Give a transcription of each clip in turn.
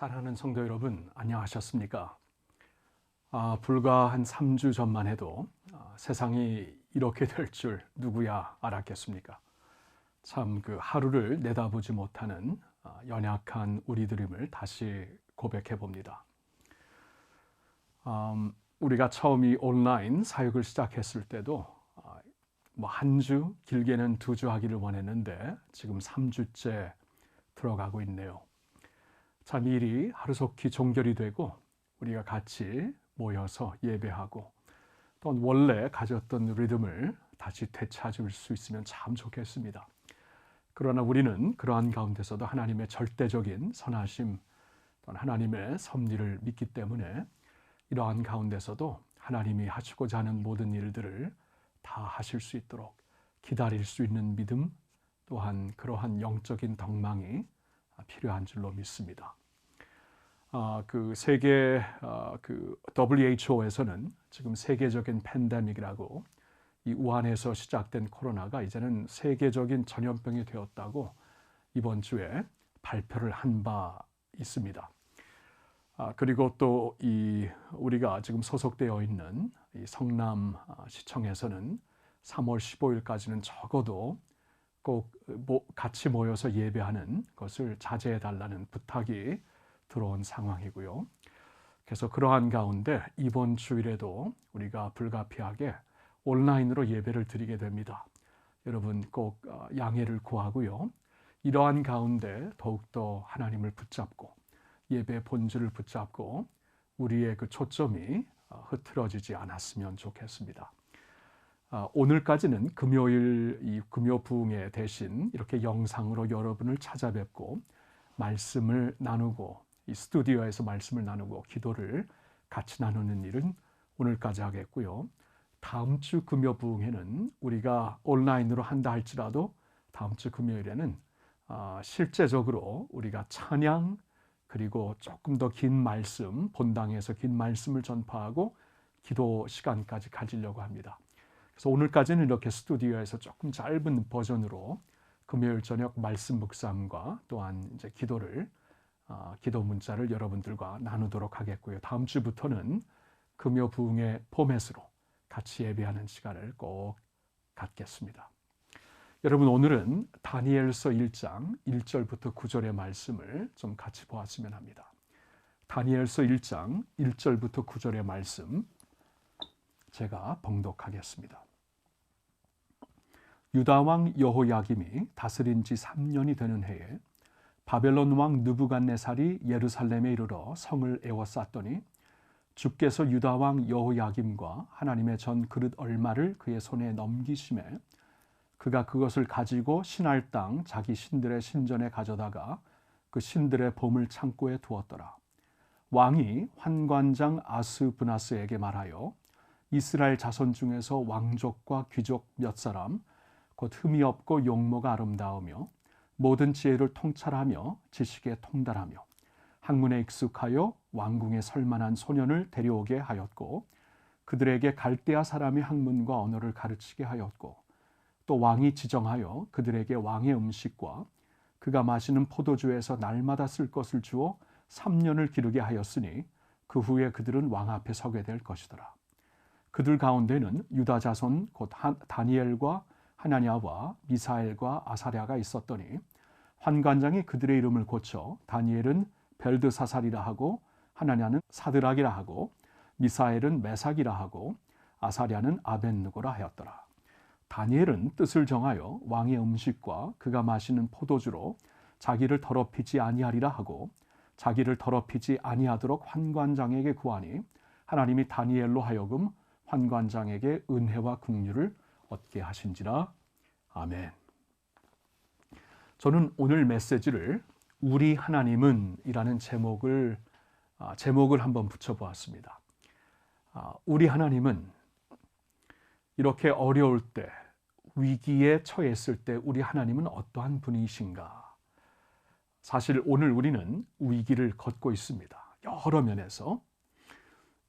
사랑하는 성도 여러분, 안녕하셨습니까? 아, 불과 한 3주 전만 해도 아, 세상이 이렇게 될 줄 누구야 알았겠습니까? 참 그 하루를 내다보지 못하는 아, 연약한 우리들임을 다시 고백해 봅니다. 음, 우리가 처음 이 온라인 사역을 시작했을 때도 아, 뭐한 주, 길게는 두 주 하기를 원했는데 지금 3주째 들어가고 있네요. 참 일이 하루속히 종결이 되고 우리가 같이 모여서 예배하고 또 원래 가졌던 리듬을 다시 되찾을 수 있으면 참 좋겠습니다. 그러나 우리는 그러한 가운데서도 하나님의 절대적인 선하심 또는 하나님의 섭리를 믿기 때문에 이러한 가운데서도 하나님이 하시고자 하는 모든 일들을 다 하실 수 있도록 기다릴 수 있는 믿음 또한 그러한 영적인 덕망이 필요한 줄로 믿습니다. 아, 그 세계 아, 그 WHO에서는 지금 세계적인 팬데믹이라고 이 우한에서 시작된 코로나가 이제는 세계적인 전염병이 되었다고 이번 주에 발표를 한 바 있습니다. 아, 그리고 또 이 우리가 지금 소속되어 있는 이 성남 아, 시청에서는 3월 15일까지는 적어도 꼭 같이 모여서 예배하는 것을 자제해 달라는 부탁이 들어온 상황이고요. 그래서 그러한 가운데 이번 주일에도 우리가 불가피하게 온라인으로 예배를 드리게 됩니다. 여러분 꼭 어, 양해를 구하고요. 이러한 가운데 더욱더 하나님을 붙잡고 예배 본질을 붙잡고 우리의 그 초점이 어, 흐트러지지 않았으면 좋겠습니다. 아, 오늘까지는 금요일 이 금요 부흥회 대신 이렇게 영상으로 여러분을 찾아뵙고 말씀을 나누고 이 스튜디오에서 말씀을 나누고 기도를 같이 나누는 일은 오늘까지 하겠고요. 다음 주 금요 부흥회는 우리가 온라인으로 한다 할지라도 다음 주 금요일에는 아, 실제적으로 우리가 찬양 그리고 조금 더 긴 말씀 본당에서 긴 말씀을 전파하고 기도 시간까지 가지려고 합니다. 그래서 오늘까지는 이렇게 스튜디오에서 조금 짧은 버전으로 금요일 저녁 말씀 묵상과 또한 이제 기도를 어, 기도 문자를 여러분들과 나누도록 하겠고요. 다음 주부터는 금요 부흥의 포맷으로 같이 예배하는 시간을 꼭 갖겠습니다. 여러분 오늘은 다니엘서 1장 1절부터 9절의 말씀을 좀 같이 보았으면 합니다. 다니엘서 1장 1절부터 9절의 말씀 제가 봉독하겠습니다. 유다 왕 여호야김이 다스린 지 3년이 되는 해에 바벨론 왕 느부갓네살이 예루살렘에 이르러 성을 에워쌌더니 주께서 유다 왕 여호야김과 하나님의 전 그릇 얼마를 그의 손에 넘기심에 그가 그것을 가지고 신할 땅 자기 신들의 신전에 가져다가 그 신들의 보물 창고에 두었더라. 왕이 환관장 아스브나스에게 말하여 이스라엘 자손 중에서 왕족과 귀족 몇 사람 곧 흠이 없고 용모가 아름다우며 모든 지혜를 통찰하며 지식에 통달하며 학문에 익숙하여 왕궁에 설만한 소년을 데려오게 하였고 그들에게 갈대아 사람의 학문과 언어를 가르치게 하였고 또 왕이 지정하여 그들에게 왕의 음식과 그가 마시는 포도주에서 날마다 쓸 것을 주어 3년을 기르게 하였으니 그 후에 그들은 왕 앞에 서게 될 것이더라. 그들 가운데는 유다 자손 곧 다니엘과 하나냐와 미사엘과 아사랴가 있었더니 환관장이 그들의 이름을 고쳐 다니엘은 벨드사살이라 하고 하나냐는 사드락이라 하고 미사엘은 메삭이라 하고 아사랴는 아벤누고라 하였더라. 다니엘은 뜻을 정하여 왕의 음식과 그가 마시는 포도주로 자기를 더럽히지 아니하리라 하고 자기를 더럽히지 아니하도록 환관장에게 구하니 하나님이 다니엘로 하여금 환관장에게 은혜와 긍휼을 얻게 하신지라. 아멘. 저는 오늘 메시지를 우리 하나님은 이라는 제목을 아, 제목을 한번 붙여 보았습니다. 아, 우리 하나님은 이렇게 어려울 때 위기에 처했을 때 우리 하나님은 어떠한 분이신가? 사실 오늘 우리는 위기를 걷고 있습니다. 여러 면에서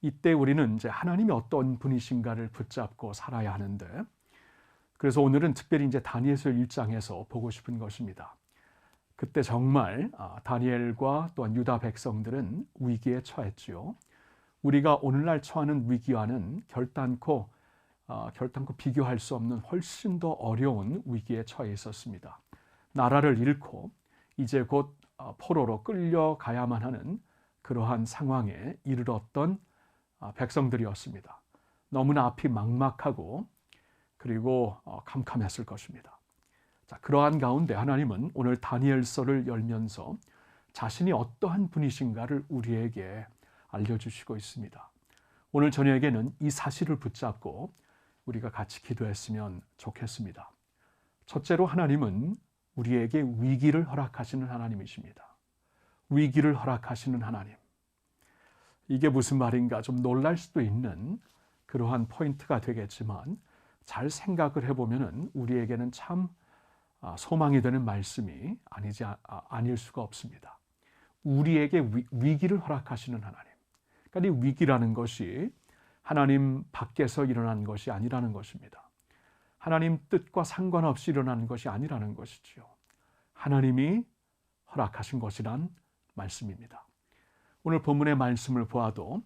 이때 우리는 이제 하나님이 어떤 분이신가를 붙잡고 살아야 하는데 그래서 오늘은 특별히 이제 다니엘서 1장에서 보고 싶은 것입니다. 그때 정말 아, 다니엘과 또한 유다 백성들은 위기에 처했지요. 우리가 오늘날 처하는 위기와는 결단코 아, 결단코 비교할 수 없는 훨씬 더 어려운 위기에 처해 있었습니다. 나라를 잃고 이제 곧 아, 포로로 끌려가야만 하는 그러한 상황에 이르렀던 백성들이었습니다. 너무나 앞이 막막하고 그리고 어, 캄캄했을 것입니다. 자, 그러한 가운데 하나님은 오늘 다니엘서를 열면서 자신이 어떠한 분이신가를 우리에게 알려주시고 있습니다. 오늘 저녁에는 이 사실을 붙잡고 우리가 같이 기도했으면 좋겠습니다. 첫째로 하나님은 우리에게 위기를 허락하시는 하나님이십니다. 위기를 허락하시는 하나님. 이게 무슨 말인가 좀 놀랄 수도 있는 그러한 포인트가 되겠지만 잘 생각을 해보면 우리에게는 참 아, 소망이 되는 말씀이 아니지 아, 아닐 수가 없습니다. 우리에게 위, 기를 허락하시는 하나님. 그러니까 이 위기라는 것이 하나님 밖에서 일어난 것이 아니라는 것입니다. 하나님 뜻과 상관없이 일어나는 것이 아니라는 것이지요. 하나님이 허락하신 것이란 말씀입니다. 오늘 본문의 말씀을 보아도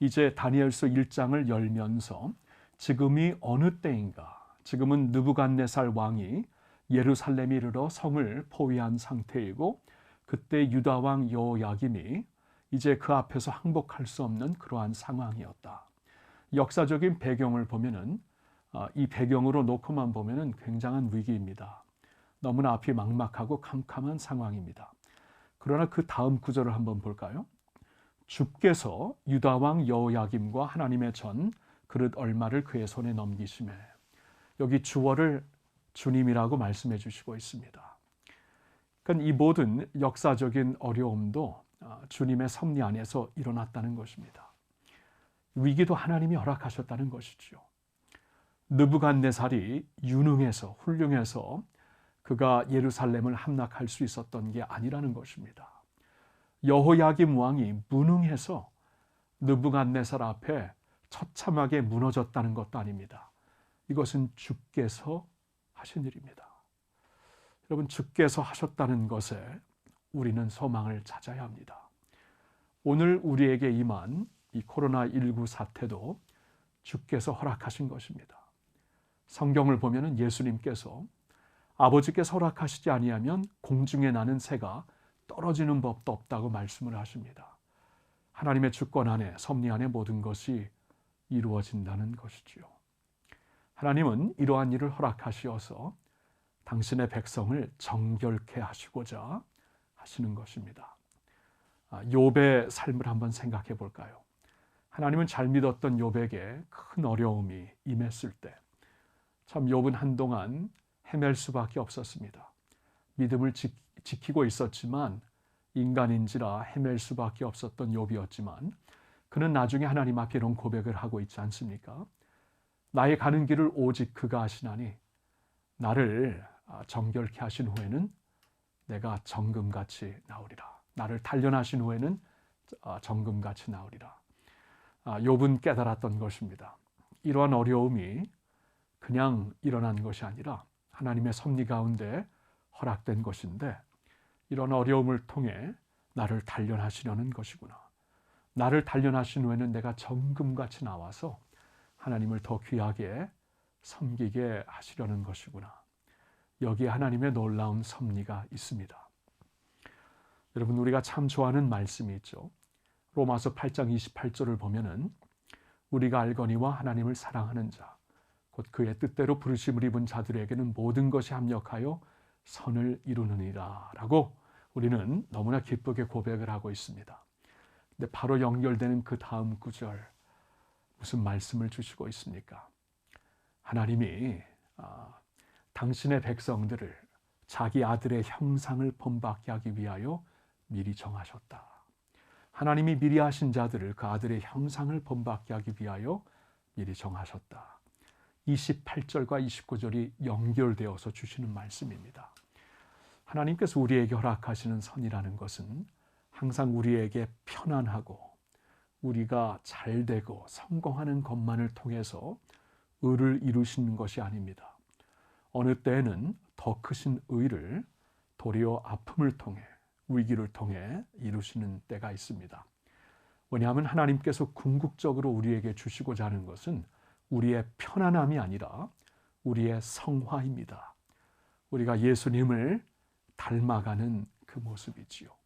이제 다니엘서 1장을 열면서 지금이 어느 때인가? 지금은 느부갓네살 왕이 예루살렘에 이르러 성을 포위한 상태이고 그때 유다 왕 여호야김이 이제 그 앞에서 항복할 수 없는 그러한 상황이었다. 역사적인 배경을 보면은 아, 이 배경으로 놓고만 보면은 굉장한 위기입니다. 너무나 앞이 막막하고 캄캄한 상황입니다. 그러나 그 다음 구절을 한번 볼까요? 주께서 유다 왕 여호야김과 하나님의 전 그릇 얼마를 그의 손에 넘기심에 여기 주어를 주님이라고 말씀해 주시고 있습니다. 그러니까 이 모든 역사적인 어려움도 아, 주님의 섭리 안에서 일어났다는 것입니다. 위기도 하나님이 허락하셨다는 것이죠. 느부갓네살이 유능해서 훌륭해서 그가 예루살렘을 함락할 수 있었던 게 아니라는 것입니다. 여호야김 왕이 무능해서 느부갓네살 앞에 처참하게 무너졌다는 것도 아닙니다. 이것은 주께서 하신 일입니다. 여러분 주께서 하셨다는 것에 우리는 소망을 찾아야 합니다. 오늘 우리에게 임한 이 코로나19 사태도 주께서 허락하신 것입니다. 성경을 보면 예수님께서 아버지께서 허락하시지 아니하면 공중에 나는 새가 떨어지는 법도 없다고 말씀을 하십니다. 하나님의 주권 안에 섭리 안에 모든 것이 이루어진다는 것이지요. 하나님은 이러한 일을 허락하시어서 당신의 백성을 정결케 하시고자 하시는 것입니다. 아, 욥의 삶을 한번 생각해 볼까요? 하나님은 잘 믿었던 욥에게 큰 어려움이 임했을 때 참 욥은 한동안 헤맬 수밖에 없었습니다. 믿음을 지, 지키고 있었지만 인간인지라 헤맬 수밖에 없었던 욥이었지만 그는 나중에 하나님 앞에 이런 고백을 하고 있지 않습니까? 나의 가는 길을 오직 그가 하시나니 나를 아, 정결케 하신 후에는 내가 정금같이 나오리라. 나를 단련하신 후에는 아, 정금같이 나오리라. 아, 욥은 깨달았던 것입니다. 이러한 어려움이 그냥 일어난 것이 아니라 하나님의 섭리 가운데 허락된 것인데 이런 어려움을 통해 나를 단련하시려는 것이구나. 나를 단련하신 후에는 내가 정금같이 나와서 하나님을 더 귀하게 섬기게 하시려는 것이구나. 여기에 하나님의 놀라운 섭리가 있습니다. 여러분 우리가 참 좋아하는 말씀이 있죠. 로마서 8장 28절을 보면은 우리가 알거니와 하나님을 사랑하는 자, 곧 그의 뜻대로 부르심을 입은 자들에게는 모든 것이 합력하여 선을 이루느니라 라고 우리는 너무나 기쁘게 고백을 하고 있습니다. 근데 바로 연결되는 그 다음 구절 무슨 말씀을 주시고 있습니까? 하나님이 아, 당신의 백성들을 자기 아들의 형상을 본받게 하기 위하여 미리 정하셨다. 하나님이 미리 하신 자들을 그 아들의 형상을 본받게 하기 위하여 미리 정하셨다. 28절과 29절이 연결되어서 주시는 말씀입니다. 하나님께서 우리에게 허락하시는 선이라는 것은 항상 우리에게 편안하고 우리가 잘 되고 성공하는 것만을 통해서 의를 이루시는 것이 아닙니다. 어느 때에는 더 크신 의를 도리어 아픔을 통해 위기를 통해 이루시는 때가 있습니다. 왜냐하면 하나님께서 궁극적으로 우리에게 주시고자 하는 것은 우리의 편안함이 아니라 우리의 성화입니다. 우리가 예수님을 닮아가는 그 모습이지요.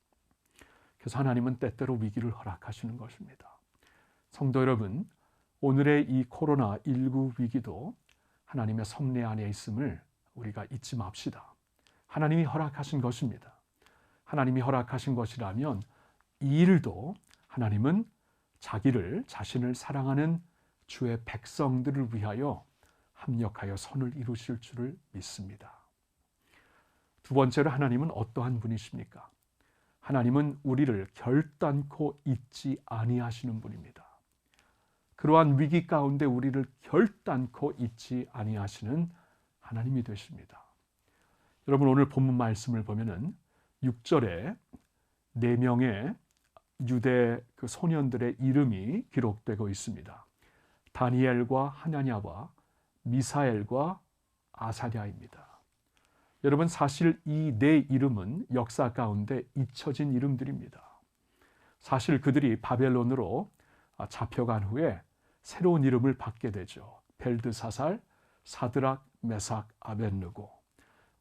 그래서 하나님은 때때로 위기를 허락하시는 것입니다. 성도 여러분, 오늘의 이 코로나19 위기도 하나님의 섭리 안에 있음을 우리가 잊지 맙시다. 하나님이 허락하신 것입니다. 하나님이 허락하신 것이라면 이 일도 하나님은 자기를 자신을 사랑하는 주의 백성들을 위하여 합력하여 선을 이루실 줄을 믿습니다. 두 번째로 하나님은 어떠한 분이십니까? 하나님은 우리를 결단코 잊지 아니하시는 분입니다. 그러한 위기 가운데 우리를 결단코 잊지 아니하시는 하나님이 되십니다. 여러분 오늘 본문 말씀을 보면은 6절에 네 명의 유대 그 소년들의 이름이 기록되고 있습니다. 다니엘과 하나냐와 미사엘과 아사랴입니다. 여러분 사실 이 네 이름은 역사 가운데 잊혀진 이름들입니다. 사실 그들이 바벨론으로 잡혀간 후에 새로운 이름을 받게 되죠. 벨드사살, 사드락, 메삭, 아벤느고.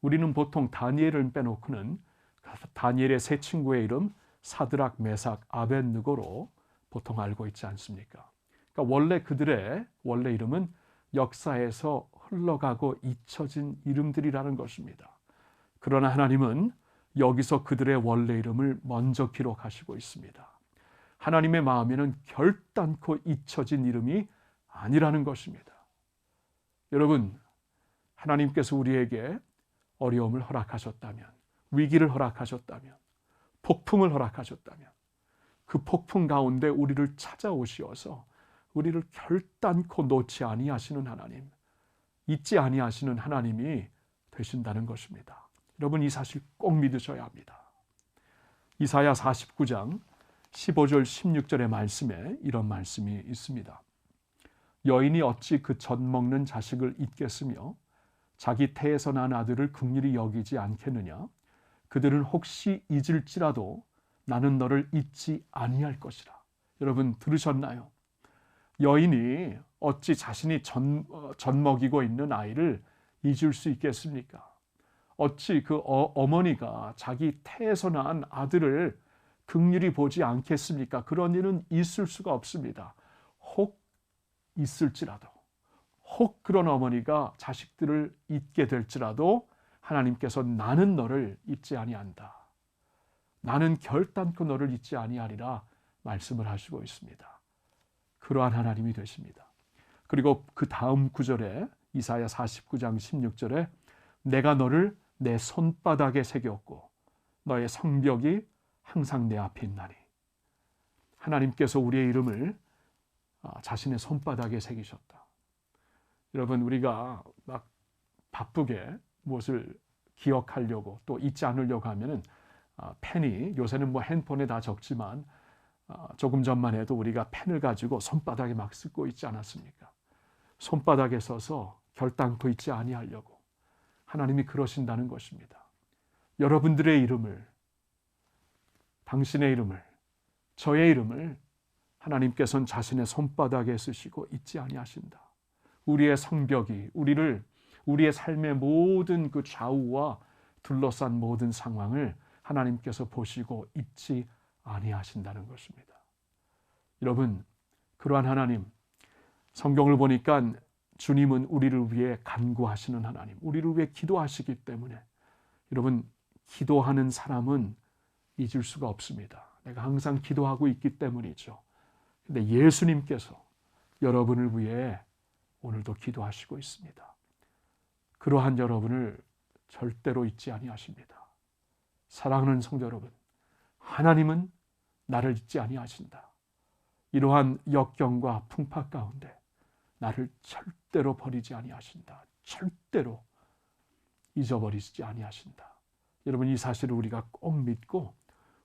우리는 보통 다니엘을 빼놓고는 다니엘의 세 친구의 이름 사드락, 메삭, 아벤느고로 보통 알고 있지 않습니까? 그러니까 원래 그들의 원래 이름은 역사에서 흘러가고 잊혀진 이름들이라는 것입니다. 그러나 하나님은 여기서 그들의 원래 이름을 먼저 기록하시고 있습니다. 하나님의 마음에는 결단코 잊혀진 이름이 아니라는 것입니다. 여러분, 하나님께서 우리에게 어려움을 허락하셨다면, 위기를 허락하셨다면, 폭풍을 허락하셨다면, 그 폭풍 가운데 우리를 찾아오시어서 우리를 결단코 놓지 아니하시는 하나님, 잊지 아니하시는 하나님이 되신다는 것입니다. 여러분 이 사실 꼭 믿으셔야 합니다. 이사야 49장 15절 16절의 말씀에 이런 말씀이 있습니다. 여인이 어찌 그 젖 먹는 자식을 잊겠으며 자기 태에서 난 아들을 극률히 여기지 않겠느냐 그들은 혹시 잊을지라도 나는 너를 잊지 아니할 것이라. 여러분 들으셨나요? 여인이 어찌 자신이 전, 어, 전 먹이고 있는 아이를 잊을 수 있겠습니까? 어찌 그 어, 머니가 자기 태에서 낳은 아들을 극률이 보지 않겠습니까? 그런 일은 있을 수가 없습니다. 혹 있을지라도, 혹 그런 어머니가 자식들을 잊게 될지라도 하나님께서 나는 너를 잊지 아니한다. 나는 결단코 너를 잊지 아니하리라 말씀을 하시고 있습니다. 그러한 하나님이 되십니다. 그리고 그 다음 구절에 이사야 49장 16절에 내가 너를 내 손바닥에 새겼고 너의 성벽이 항상 내 앞에 있나니 하나님께서 우리의 이름을 아, 자신의 손바닥에 새기셨다. 여러분 우리가 막 바쁘게 무엇을 기억하려고 또 잊지 않으려고 하면은 아, 펜이 요새는 뭐 핸폰에 다 적지만 아, 조금 전만 해도 우리가 펜을 가지고 손바닥에 막 쓰고 있지 않았습니까? 손바닥에 써서 결단코 잊지 아니하려고 하나님이 그러신다는 것입니다. 여러분들의 이름을 당신의 이름을 저의 이름을 하나님께서는 자신의 손바닥에 쓰시고 잊지 아니하신다. 우리의 성벽이 우리를 우리의 삶의 모든 그 좌우와 둘러싼 모든 상황을 하나님께서 보시고 잊지 아니하신다는 것입니다. 여러분, 그러한 하나님 성경을 보니까 주님은 우리를 위해 간구하시는 하나님, 우리를 위해 기도하시기 때문에 여러분 기도하는 사람은 잊을 수가 없습니다. 내가 항상 기도하고 있기 때문이죠. 근데 예수님께서 여러분을 위해 오늘도 기도하시고 있습니다. 그러한 여러분을 절대로 잊지 아니하십니다. 사랑하는 성도 여러분, 하나님은 나를 잊지 아니하신다. 이러한 역경과 풍파 가운데 나를 절대로 버리지 아니하신다. 절대로 잊어버리지 아니하신다. 여러분 이 사실을 우리가 꼭 믿고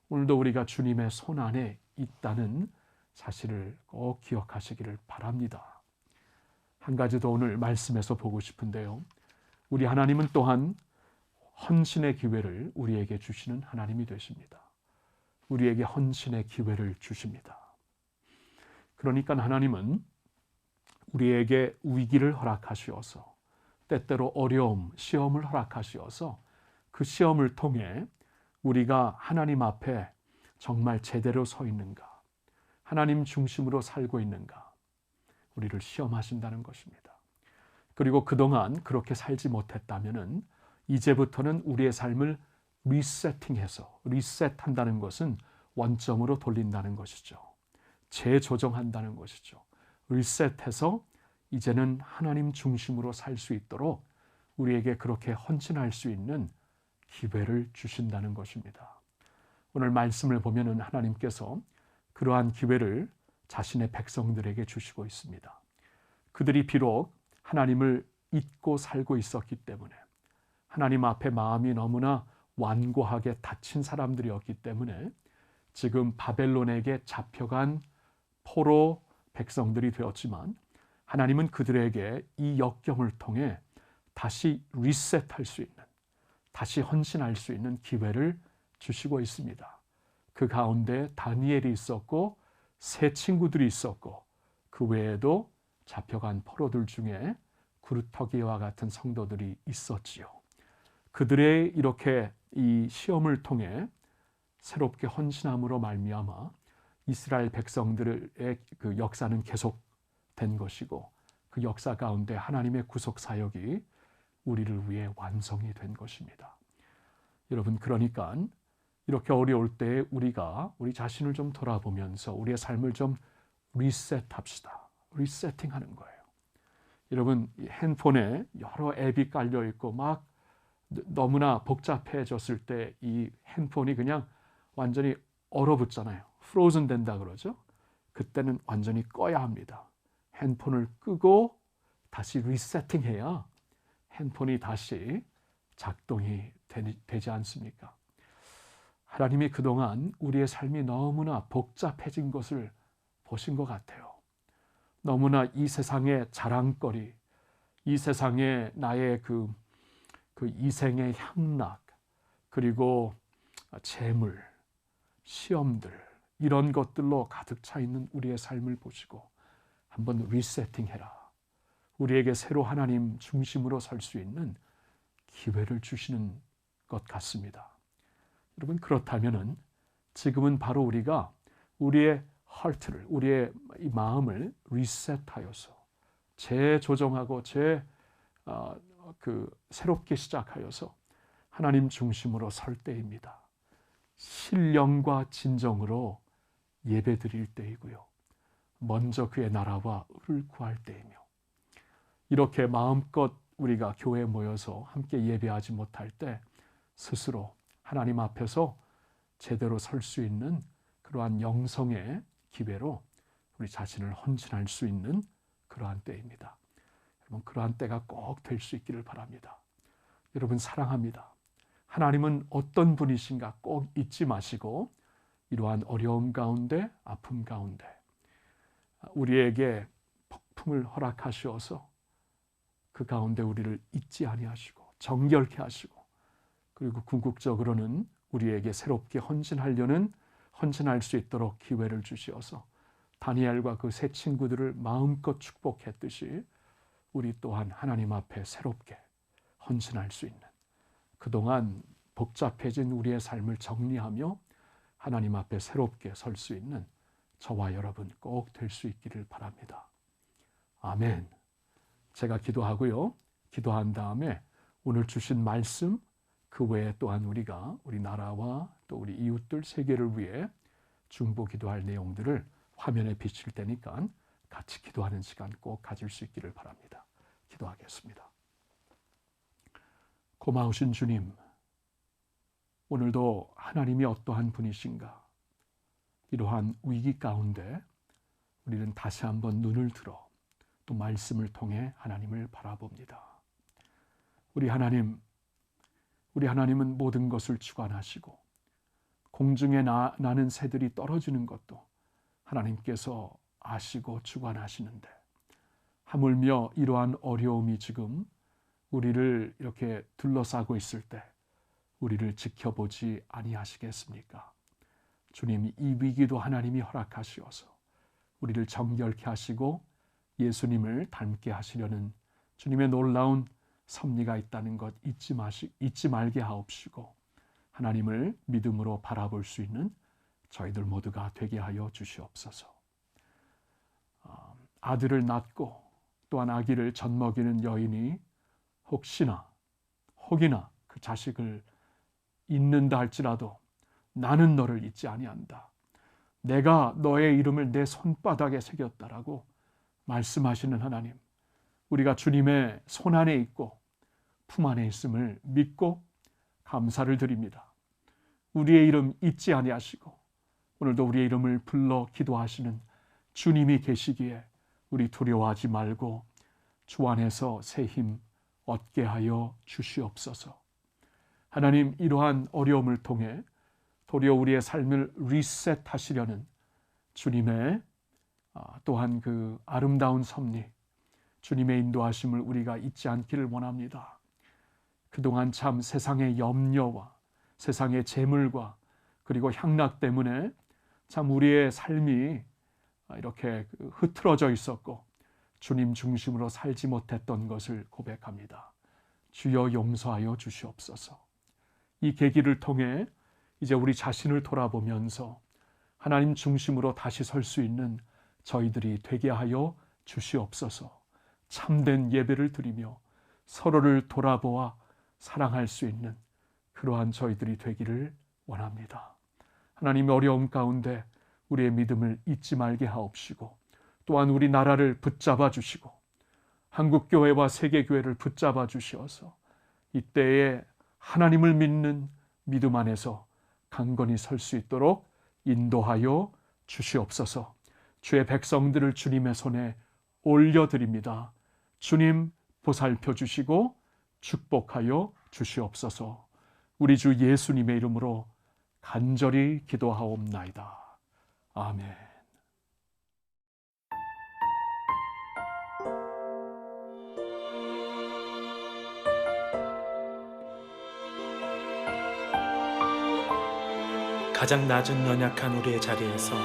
오늘도 우리가 주님의 손 안에 있다는 사실을 꼭 기억하시기를 바랍니다. 한 가지 더 오늘 말씀에서 보고 싶은데요. 우리 하나님은 또한 헌신의 기회를 우리에게 주시는 하나님이 되십니다. 우리에게 헌신의 기회를 주십니다. 그러니까 하나님은 우리에게 위기를 허락하시어서 때때로 어려움, 시험을 허락하시어서 그 시험을 통해 우리가 하나님 앞에 정말 제대로 서 있는가, 하나님 중심으로 살고 있는가, 우리를 시험하신다는 것입니다. 그리고 그동안 그렇게 살지 못했다면은 이제부터는 우리의 삶을 리세팅해서 리셋한다는 것은 원점으로 돌린다는 것이죠. 재조정한다는 것이죠. 리셋해서 이제는 하나님 중심으로 살 수 있도록 우리에게 그렇게 헌신할 수 있는 기회를 주신다는 것입니다. 오늘 말씀을 보면은 하나님께서 그러한 기회를 자신의 백성들에게 주시고 있습니다. 그들이 비록 하나님을 잊고 살고 있었기 때문에 하나님 앞에 마음이 너무나 완고하게 닫힌 사람들이었기 때문에 지금 바벨론에게 잡혀간 포로 백성들이 되었지만 하나님은 그들에게 이 역경을 통해 다시 리셋할 수 있는 다시 헌신할 수 있는 기회를 주시고 있습니다. 그 가운데 다니엘이 있었고 세 친구들이 있었고 그 외에도 잡혀간 포로들 중에 구루터기와 같은 성도들이 있었지요. 그들의 이렇게 이 시험을 통해 새롭게 헌신함으로 말미암아 이스라엘 백성들의 그 역사는 계속된 것이고 그 역사 가운데 하나님의 구속 사역이 우리를 위해 완성이 된 것입니다. 여러분 그러니까 이렇게 어려울 때 우리가 우리 자신을 좀 돌아보면서 우리의 삶을 좀 리셋합시다. 리세팅하는 거예요. 여러분 핸폰에 여러 앱이 깔려 있고 막 너무나 복잡해졌을 때 이 핸폰이 그냥 완전히 얼어붙잖아요. 프로즌 된다 그러죠. 그때는 완전히 꺼야 합니다. 핸폰을 끄고 다시 리세팅해야 핸폰이 다시 작동이 되지 않습니까? 하나님이 그동안 우리의 삶이 너무나 복잡해진 것을 보신 것 같아요. 너무나 이 세상의 자랑거리, 이 세상의 나의 그, 그 이생의 향락, 그리고 재물, 시험들, 이런 것들로 가득 차 있는 우리의 삶을 보시고 한번 리세팅해라. 우리에게 새로 하나님 중심으로 설 수 있는 기회를 주시는 것 같습니다. 여러분 그렇다면은 지금은 바로 우리가 우리의 하트를 우리의 마음을 리셋하여서 재조정하고 재그 어, 새롭게 시작하여서 하나님 중심으로 설 때입니다. 신령과 진정으로 예배 드릴 때이고요. 먼저 그의 나라와 의를 구할 때이며 이렇게 마음껏 우리가 교회에 모여서 함께 예배하지 못할 때 스스로 하나님 앞에서 제대로 설 수 있는 그러한 영성의 기회로 우리 자신을 헌신할 수 있는 그러한 때입니다. 여러분 그러한 때가 꼭 될 수 있기를 바랍니다. 여러분 사랑합니다. 하나님은 어떤 분이신가 꼭 잊지 마시고 이러한 어려움 가운데 아픔 가운데 우리에게 폭풍을 허락하시어서 그 가운데 우리를 잊지 아니하시고 정결케 하시고 그리고 궁극적으로는 우리에게 새롭게 헌신하려는 헌신할 수 있도록 기회를 주시어서 다니엘과 그 세 친구들을 마음껏 축복했듯이 우리 또한 하나님 앞에 새롭게 헌신할 수 있는 그동안 복잡해진 우리의 삶을 정리하며 하나님 앞에 새롭게 설 수 있는 저와 여러분 꼭 될 수 있기를 바랍니다. 아멘. 제가 기도하고요. 기도한 다음에 오늘 주신 말씀 그 외에 또한 우리가 우리 나라와 또 우리 이웃들 세계를 위해 중보 기도할 내용들을 화면에 비칠 테니까 같이 기도하는 시간 꼭 가질 수 있기를 바랍니다. 기도하겠습니다. 고마우신 주님, 오늘도 하나님이 어떠한 분이신가? 이러한 위기 가운데 우리는 다시 한번 눈을 들어 또 말씀을 통해 하나님을 바라봅니다. 우리 하나님, 우리 하나님은 모든 것을 주관하시고 공중에 나, 나는 새들이 떨어지는 것도 하나님께서 아시고 주관하시는데 하물며 이러한 어려움이 지금 우리를 이렇게 둘러싸고 있을 때 우리를 지켜보지 아니하시겠습니까? 주님 이 위기도 하나님이 허락하시어서 우리를 정결케 하시고 예수님을 닮게 하시려는 주님의 놀라운 섭리가 있다는 것 잊지 마시 잊지 말게 하옵시고 하나님을 믿음으로 바라볼 수 있는 저희들 모두가 되게 하여 주시옵소서. 아, 아들을 낳고 또한 아기를 젖먹이는 여인이 혹시나 혹이나 그 자식을 잊는다 할지라도 나는 너를 잊지 아니한다. 내가 너의 이름을 내 손바닥에 새겼다라고 말씀하시는 하나님. 우리가 주님의 손 안에 있고 품 안에 있음을 믿고 감사를 드립니다. 우리의 이름 잊지 아니하시고 오늘도 우리의 이름을 불러 기도하시는 주님이 계시기에 우리 두려워하지 말고 주 안에서 새 힘 얻게 하여 주시옵소서. 하나님 이러한 어려움을 통해 도리어 우리의 삶을 리셋하시려는 주님의 아, 또한 그 아름다운 섭리, 주님의 인도하심을 우리가 잊지 않기를 원합니다. 그동안 참 세상의 염려와 세상의 재물과 그리고 향락 때문에 참 우리의 삶이 이렇게 그 흐트러져 있었고 주님 중심으로 살지 못했던 것을 고백합니다. 주여 용서하여 주시옵소서. 이 계기를 통해 이제 우리 자신을 돌아보면서 하나님 중심으로 다시 설 수 있는 저희들이 되게 하여 주시옵소서. 참된 예배를 드리며 서로를 돌아보아 사랑할 수 있는 그러한 저희들이 되기를 원합니다. 하나님의 어려움 가운데 우리의 믿음을 잊지 말게 하옵시고 또한 우리 나라를 붙잡아 주시고 한국 교회와 세계 교회를 붙잡아 주시어서 이때에 하나님을 믿는 믿음 안에서 강건히 설 수 있도록 인도하여 주시옵소서. 주의 백성들을 주님의 손에 올려드립니다. 주님 보살펴 주시고 축복하여 주시옵소서. 우리 주 예수님의 이름으로 간절히 기도하옵나이다. 아멘. 가장 낮은 연약한 우리의 자리에서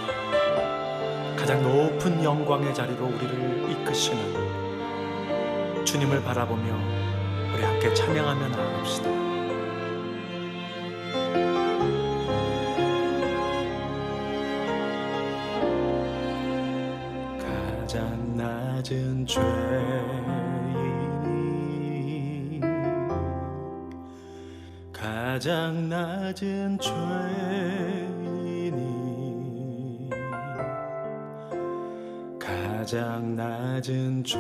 가장 높은 영광의 자리로 우리를 이끄시는 주님을 바라보며 우리 함께 찬양하며 나아갑시다. 가장 낮은 죄 가장 낮은 죄인이 가장 낮은 죄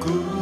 주